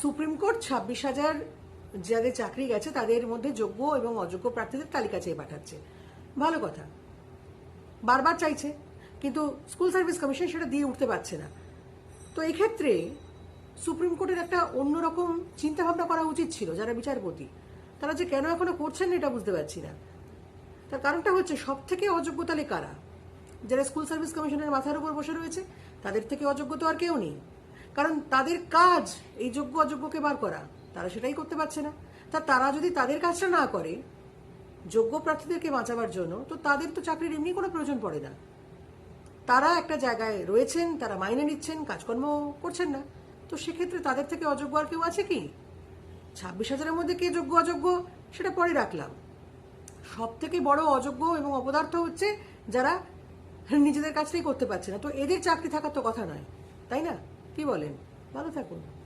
Supreme court ছাব্বিশ হাজার যাদের চাকরি গেছে, তাদের মধ্যে যোগ্য এবং অযোগ্য প্রার্থীদের তালিকা চেয়ে পাঠাচ্ছে। ভালো কথা। বারবার চাইছে, কিন্তু স্কুল সার্ভিস কমিশন সেটা দিয়ে উঠতে পারছে না। তো এক্ষেত্রে সুপ্রিম কোর্টের একটা অন্যরকম চিন্তাভাবনা করা উচিত ছিল যারা বিচারপতি। তারা যে কেন এখনও করছেন না এটা বুঝতে পারছি না। তার কারণটা হচ্ছে সব থেকে অযোগ্য তাহলে কারা? যারা স্কুল সার্ভিস কমিশনের মাথার উপর বসে রয়েছে, তাদের থেকে অযোগ্য তো আর কেউ নেই। কারণ তাদের কাজ, এই যোগ্য অযোগ্যকে বার করা, তারা সেটাই করতে পারছে না। তা তারা যদি তাদের কাজটা না করে, যোগ্য প্রার্থীদেরকে বাঁচাবার জন্য, তো তাদের তো চাকরির এমনি কোনো প্রয়োজন পড়ে না। তারা একটা জায়গায় রয়েছেন, তারা মাইনে নিচ্ছেন, কাজকর্ম করছেন না। তো সেক্ষেত্রে তাদের থেকে অযোগ্য আর কেউ আছে কি? ছাব্বিশ হাজারের মধ্যে কে যোগ্য অযোগ্য, সেটা পরে রাখলাম। সব থেকে বড় অযোগ্য এবং অপদার্থ হচ্ছে যারা নিজেদের কাজটাই করতে পারছে না। তো এদের চাকরি থাকার তো কথা নয়, তাই না? কি বলেন? ভালো থাকুন।